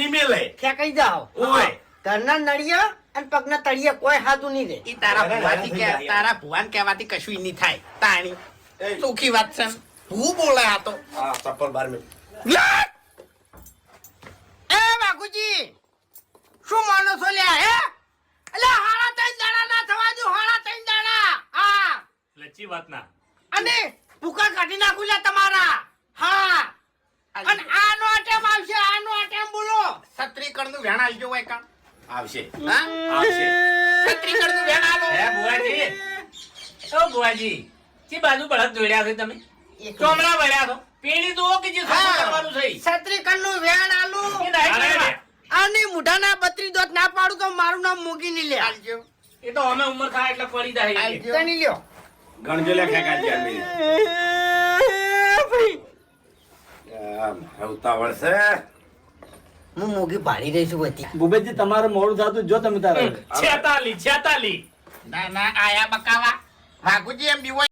નિમે લે ફેંકાઈ જાઓ. ઓય. ઘરના નળિયા અને પગના તળિયા કોઈ હાથું નહીં રે ઈ તારા ભુવાથી કે તારા ભુવાન કહેવાથી કશું નહીં થાય. તાણી. એ. સુખી વાત છે હું બોલે આ તો. હા ચપ્પલ બાર મે. એ બાપુજી શું માનો છો લ્યા હે? એટલે હાડા ત્રણ દાડા ના થવા દો હાડા ત્રણ દાડા. હા. લચ્છી વાત ના અને ભૂકા કાઢી નાખું લ્યા તમારા. હા. અને સત્રીકરણનું વેણ આવી હોય કાં? આવશે. હા? આવશે. નું વેણ આલો. હે બુવાજી ઓ બુવાજી ચી બાજુ બળદ જોડ્યા છે તમે? ચોમડા વળ્યા છો? પેલી તો કે જે કરવાનું છે સત્રીકરણનું વેણ આલો. અને મુઢાના બત્રી દોત ના પાડું તો મારું નામ મૂકી ની લે. આલજો. એ તો અમે ઉંમર થાય એટલે પડી જાય આલજો. નહીં લ્યો. ગણજો લે ખેકા મિનિટ આમ ઉતાવળ છે. હું મોગી પાડી રહી છું બધી. ભૂપેશજી તમારે મોડું થતું જો તમે તારે છેતાલી છેતાલી. ના ના આયા બકાવા. વાઘુજી એમ બીવો